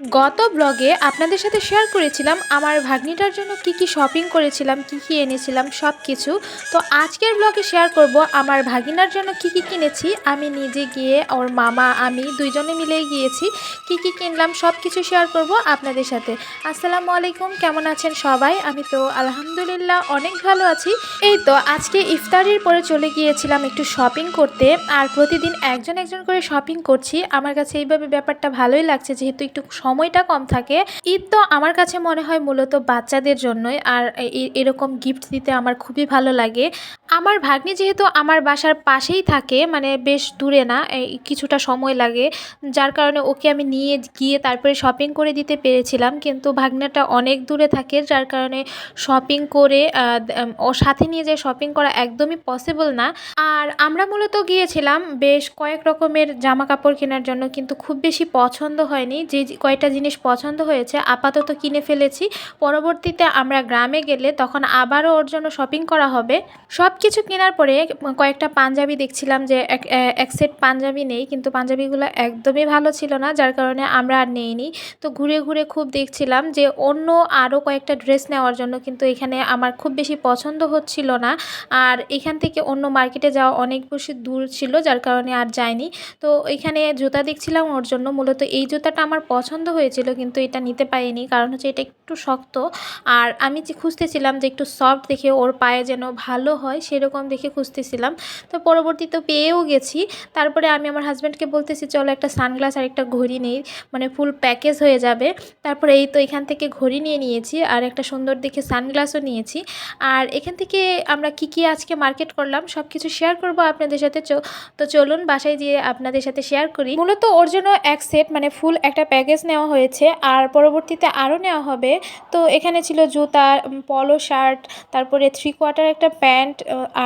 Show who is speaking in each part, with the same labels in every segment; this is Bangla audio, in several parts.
Speaker 1: গত ব্লগে আপনাদের সাথে শেয়ার করেছিলাম আমার ভাগ্নিটার জন্য কি কি শপিং করেছিলাম, কি কি এনেছিলাম সব কিছু তো আজকের ব্লগে শেয়ার করব আমার ভাগিনার জন্য কি কি কিনেছি। আমি নিজে গিয়ে, ওর মামা, আমি দুইজনে মিলেই গিয়েছি। কি কি কিনলাম সব কিছু শেয়ার করব আপনাদের সাথে। আসসালামু আলাইকুম, কেমন আছেন সবাই? আমি তো আলহামদুলিল্লাহ অনেক ভালো আছি। এই তো, আজকে ইফতারির পরে চলে গিয়েছিলাম একটু শপিং করতে। আর প্রতিদিন একজন একজন করে শপিং করছি। আমার কাছে এইভাবে ব্যাপারটা ভালোই লাগছে, যেহেতু একটু সময়টা কম থাকে। ঈদ তো আমার কাছে মনে হয় মূলত বাচ্চাদের জন্যই, আর এরকম গিফট দিতে আমার খুবই ভালো লাগে। আমার ভাগ্নি যেহেতু আমার বাসার পাশেই থাকে মানে বেশ দূরে না কিছুটা সময় লাগে, যার কারণে ওকে আমি নিয়ে গিয়ে তারপরে শপিং করে দিতে পেরেছিলাম, কিন্তু ভাগ্নাটা অনেক দূরে থাকে, যার কারণে শপিং করে ওর সাথে নিয়ে যে শপিং করা একদমই পসিবল না। আর আমরা মূলত গিয়েছিলাম বেশ কয়েক রকমের জামা কাপড় কেনার জন্য, কিন্তু খুব বেশি পছন্দ হয়নি, যে যে কয়টা জিনিস পছন্দ হয়েছে, আপাতত কিনে ফেলেছি। পরবর্তীতে আমরা গ্রামে গেলে তখন আবারও ওর জন্য শপিং করা হবে। সব কিছু কেনার পরে কয়েকটা পাঞ্জাবি দেখছিলাম যে এক সেট পাঞ্জাবি নেই, কিন্তু পাঞ্জাবিগুলো একদমই ভালো ছিল না, যার কারণে আমরা আর নেইনি। তো ঘুরে ঘুরে খুব দেখছিলাম যে অন্য আরও কয়েকটা ড্রেস নেওয়ার জন্য কিন্তু এখানে আমার খুব বেশি পছন্দ হচ্ছিল না। আর এখান থেকে অন্য মার্কেটে যাওয়া অনেক বেশি দূর ছিল, যার কারণে আর যায়নি তো এখানে জুতা দেখছিলাম ওর জন্য, মূলত এই জুতাটা আমার পছন্দ হয়েছিল, কিন্তু এটা নিতে পারিনি। কারণ হচ্ছে এটা একটু শক্ত। আর আমি যে খুঁজতেছিলাম যে একটু সফট দেখে ওর পায়ে যেন ভালো হয়, সেরকম দেখে খুঁজতেছিলাম। তো পরবর্তীতে পেয়েও গেছি। তারপরে আমি আমার হাজব্যান্ডকে বলতেছি, চলো একটা সানগ্লাস আর একটা ঘড়ি নেই। মানে ফুল প্যাকেজ হয়ে যাবে। তারপরে এই তো এখান থেকে ঘড়ি নিয়ে নিয়েছি আর একটা সুন্দর দেখে সানগ্লাসও নিয়েছি। আর এখান থেকে আমরা কি কি আজকে মার্কেট করলাম সব কিছু শেয়ার করব আপনাদের সাথে। তো চলুন বাসায় গিয়ে আপনাদের সাথে শেয়ার করি। মূলত ওর জন্য এক সেট মানে ফুল একটা প্যাকেজ নেওয়া হয়েছে আর পরবর্তীতে আরও নেওয়া হবে। তো এখানে ছিল জুতা পলো শার্ট, তারপরে থ্রি কোয়ার্টার একটা প্যান্ট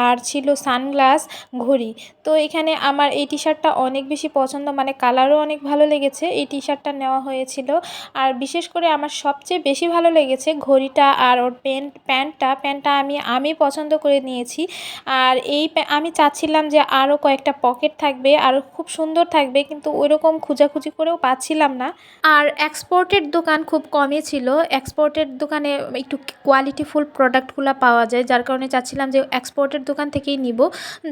Speaker 1: আর ছিল সানগ্লাস, ঘড়ি। তো এখানে আমার এই টি শার্টটা অনেক বেশি পছন্দ মানে কালারও অনেক ভালো লেগেছে। এই টি শার্টটা নেওয়া হয়েছিল। আর বিশেষ করে আমার সবচেয়ে বেশি ভালো লেগেছে ঘড়িটা আর ওর প্যান্ট, প্যান্টটা। প্যান্টটা আমি আমি পছন্দ করে নিয়েছি। আর এই আমি চাচ্ছিলাম যে আরও কয়েকটা পকেট থাকবে আর খুব সুন্দর থাকবে, কিন্তু ওইরকম খোঁজাখুঁজি করেও পাচ্ছিলাম না। আর এক্সপোর্টের দোকান খুব কমই ছিল। এক্সপোর্টের দোকানে একটু কোয়ালিটিফুল প্রোডাক্টগুলো পাওয়া যায়, যার কারণে চাচ্ছিলাম যে এক্সপোর্টের দোকান থেকেই নিব।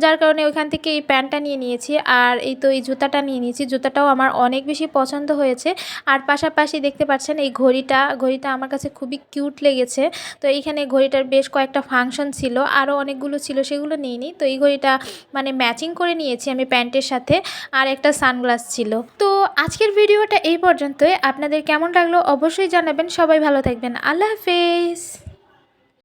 Speaker 1: যার কারণে ওইখান থেকে এই প্যান্টটা নিয়ে নিয়েছি আর এই তো এই জুতাটা নিয়ে নিয়েছি। জুতাটাও আমার অনেক বেশি পছন্দ হয়েছে। আর পাশাপাশি দেখতে পাচ্ছেন এই ঘড়িটা ঘড়িটা আমার কাছে খুবই কিউট লেগেছে। তো এইখানে ঘড়িটার বেশ কয়েকটা ফাংশন ছিল আরও অনেকগুলো ছিল, সেগুলো নিয়ে নিই তো এই ঘড়িটা মানে ম্যাচিং করে নিয়েছি আমি প্যান্টের সাথে, আর একটা সানগ্লাস ছিল। তো আজকের ভিডিওটা এই পর্যন্তই। আপনাদের কেমন লাগল অবশ্যই জানাবেন। সবাই ভালো থাকবেন। আল্লাহ হাফেজ।